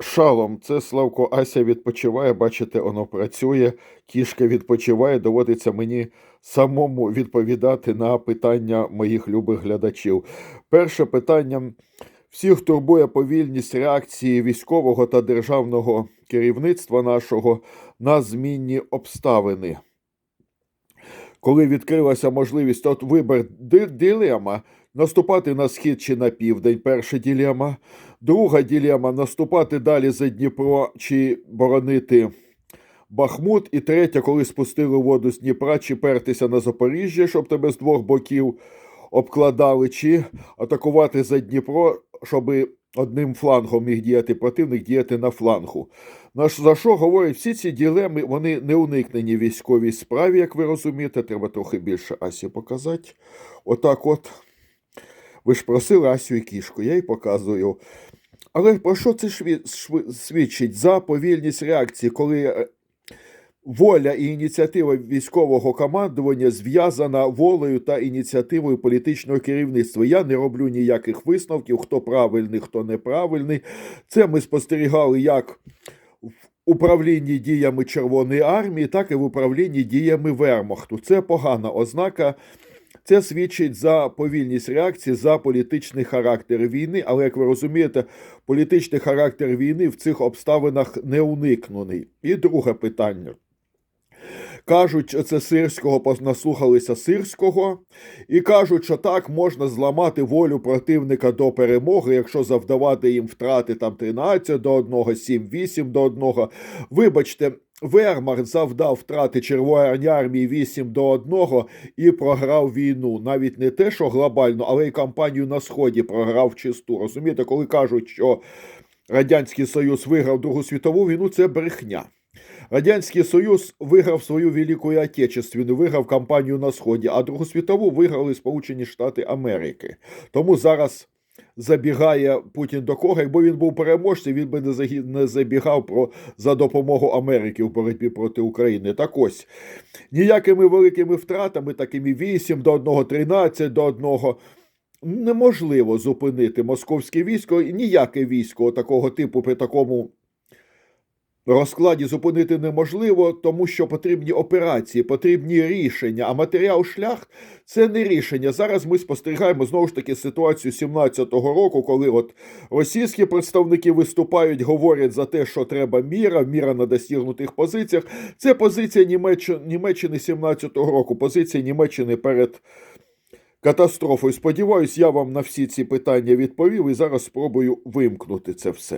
Шалом, це Славко Ася відпочиває, бачите, воно працює, кішка відпочиває, доводиться мені самому відповідати на питання моїх любих глядачів. Перше питання. Всіх турбує повільність реакції військового та державного керівництва нашого на змінні обставини. Коли відкрилася можливість, от вибір дилема наступати на схід чи на південь, перша дилема. Друга ділема наступати далі за Дніпро чи боронити Бахмут. І третя, коли спустили воду з Дніпра, чи пертися на Запоріжжя, щоб тебе з двох боків обкладали, чи атакувати за Дніпро, щоб одним флангом міг діяти противник, діяти на флангу. За що говорять, всі ці ділеми вони не уникнені військовій справі, як ви розумієте. Треба трохи більше Асі показати. Отак от. Ви ж просили Асю і кішку, я їй показую. Але про що це свідчить? За повільність реакції, коли е, воля і ініціатива військового командування зв'язана волею та ініціативою політичного керівництва. Я не роблю ніяких висновків, хто правильний, хто неправильний. Це ми спостерігали як в управлінні діями Червоної армії, так і в управлінні діями Вермахту. Це погана ознака. Це свідчить за повільність реакції, за політичний характер війни. Але як ви розумієте, політичний характер війни в цих обставинах не уникнений. І друге питання. Кажуть, це сирського наслухалися сирського, і кажуть, що так можна зламати волю противника до перемоги, якщо завдавати їм втрати там 13 до 1, 7-8 до 1. Вибачте, Вермахт завдав втрати Червоної армії 8 до 1 і програв війну. Навіть не те, що глобально, але й кампанію на Сході програв чисту. Розумієте, коли кажуть, що Радянський Союз виграв Другу світову війну, це брехня. Радянський Союз виграв свою Велику Отечественну, виграв кампанію на Сході, а Другу світову виграли Сполучені Штати Америки. Тому зараз забігає Путін до кого, якби він був переможцем, він би не не забігав про за допомогу Америки в боротьбі проти України. Так ось ніякими великими втратами, такими 8 до 1, 13 до 1, неможливо зупинити московське військо, ніяке військо такого типу при такому розкладі зупинити неможливо, тому що потрібні операції, потрібні рішення. А матеріал шлях це не рішення. Зараз ми спостерігаємо знову ж таки ситуацію 17-го року, коли от російські представники виступають, говорять за те, що треба міра, міра на досягнутих позиціях. Це позиція Німеччини, Німеччини 17-го року, позиція Німеччини перед. Катастрофою. Сподіваюсь, я вам на всі ці питання відповів і зараз спробую вимкнути це все.